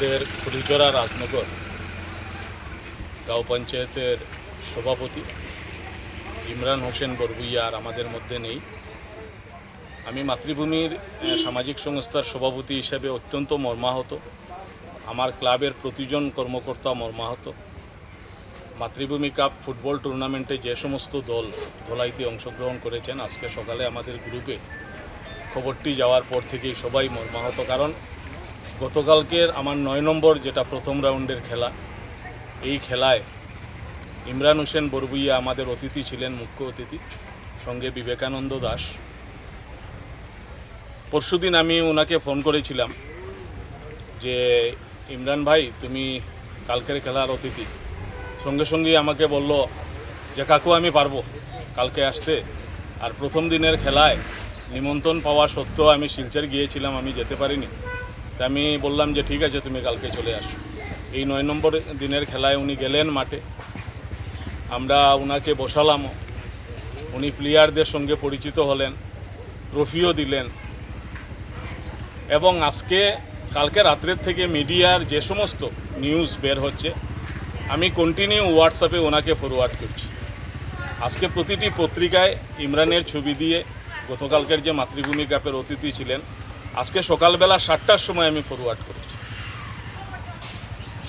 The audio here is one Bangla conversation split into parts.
আমাদের খুলিচরা রাজনগর গাঁও পঞ্চায়েতের সভাপতি ইমরান হোসেন বরবুইয়া আর আমাদের মধ্যে নেই। আমি মাতৃভূমির সামাজিক সংস্থার সভাপতি হিসেবে অত্যন্ত মর্মাহত। আমার ক্লাবের প্রতিজন কর্মকর্তা মর্মাহত। মাতৃভূমি কাপ ফুটবল টুর্নামেন্টে যে সমস্ত দল ধলাইতে অংশগ্রহণ করেছেন, আজকে সকালে আমাদের গ্রুপে খবরটি যাওয়ার পর থেকেই সবাই মর্মাহত। কারণ গতকালকের আমার নয় নম্বর যেটা প্রথম রাউন্ডের খেলা, এই খেলায় ইমরান হোসেন বরবুইয়া আমাদের অতিথি ছিলেন, মুখ্য অতিথি, সঙ্গে বিবেকানন্দ দাস। পরশুদিন আমি ওনাকে ফোন করেছিলাম যে, ইমরান ভাই, তুমি কালকের খেলার অতিথি। সঙ্গে সঙ্গেই আমাকে বলল যে, কাকু, আমি পারব, কালকে আসতে। আর প্রথম দিনের খেলায় নিমন্ত্রণ পাওয়া সত্ত্বেও আমি শিলচর গিয়েছিলাম, আমি যেতে পারিনি। তা আমি বললাম যে ঠিক আছে, তুমি কালকে চলে আসো। এই নয় নম্বর দিনের খেলায় উনি গেলেন মাঠে। আমরা ওনাকে বসালামও উনি প্লেয়ারদের সঙ্গে পরিচিত হলেন, ট্রফিও দিলেন। এবং আজকে, কালকে রাত্রের থেকে মিডিয়ার যে সমস্ত নিউজ বের হচ্ছে, আমি কন্টিনিউ হোয়াটসঅ্যাপে ওনাকে ফরওয়ার্ড করছি। আজকে প্রতিটি পত্রিকায় ইমরানের ছবি দিয়ে গতকালকের যে মাতৃভূমি কাপের অতিথি ছিলেন আজকে সকালবেলা সাতটার সময় আমি ফরওয়ার্ড করেছি।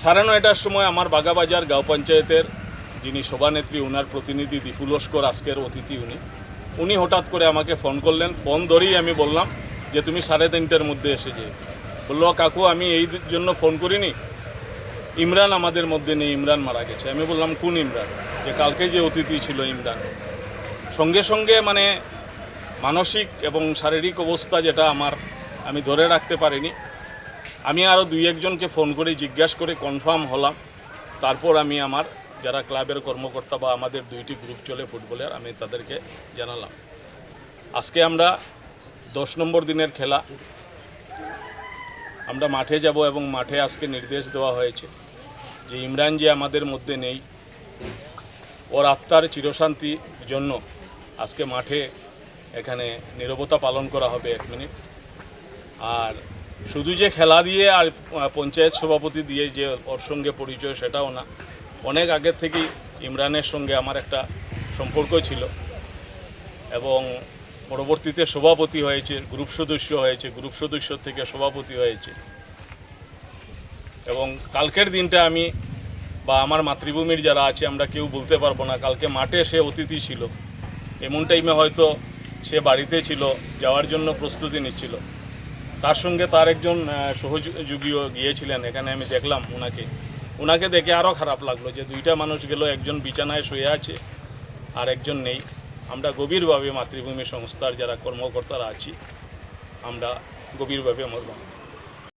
সাড়ে নয়টার সময় আমার বাগাবাজার গাঁও পঞ্চায়েতের যিনি সভানেত্রী ওনার প্রতিনিধি দীপু লস্কর, আজকের অতিথি উনি উনি হঠাৎ করে আমাকে ফোন করলেন। ফোন ধরেই আমি বললাম যে, তুমি সাড়ে তিনটের মধ্যে এসে যে বলল, কাকু, আমি এই জন্য ফোন করিনি। ইমরান আমাদের মধ্যে নেই, ইমরান মারা গেছে। আমি বললাম, কোন ইমরান? যে, কালকে যে অতিথি ছিল ইমরান। সঙ্গে সঙ্গে মানে মানসিক এবং শারীরিক অবস্থা যেটা আমার আমি ধরে রাখতে পারিনি। আমি আরও দুই একজনকে ফোন করে জিজ্ঞাসা করে কনফার্ম হলাম। তারপর আমি আমার যারা ক্লাবের কর্মকর্তা বা আমাদের দুইটি গ্রুপ চলে ফুটবলের, আমি তাদেরকে জানালাম। আজকে আমরা দশ নম্বর দিনের খেলা। আমরা মাঠে যাব এবং মাঠে আজকে নির্দেশ দেওয়া হয়েছে যে ইমরান যে আমাদের মধ্যে নেই, ওর আত্মার চিরশান্তির জন্য আজকে মাঠে এখানে নীরবতা পালন করা হবে এক মিনিট। আর শুধু যে খেলা দিয়ে আর পঞ্চায়েত সভাপতি দিয়ে যে ওর সঙ্গে পরিচয়, সেটাও না। অনেক আগের থেকেই ইমরানের সঙ্গে আমার একটা সম্পর্ক ছিল। এবং পরবর্তীতে সভাপতি হয়েছে, গ্রুপ সদস্য হয়েছে, গ্রুপ সদস্য থেকে সভাপতি হয়েছে। এবং কালকের দিনটা আমি বা আমার মাতৃভূমির যারা আছে, আমরা কেউ বলতে পারব না। কালকে মাঠে সে অতিথি ছিল। এমন টাইমে হয়তো সে বাড়িতে ছিল, যাওয়ার জন্য প্রস্তুতি নিচ্ছিল। তার সঙ্গে তার একজন সহযোগীও গিয়েছিলেন, এখানে আমি দেখলাম ওনাকে ওনাকে দেখে আরও খারাপ লাগল যে দুইটা মানুষ গেল, একজন বিছানায় শুয়ে আছে আর একজন নেই। আমরা গভীরভাবে মাতৃভূমি সংস্থার যারা কর্মকর্তারা আছি, আমরা গভীরভাবে মর্মাহত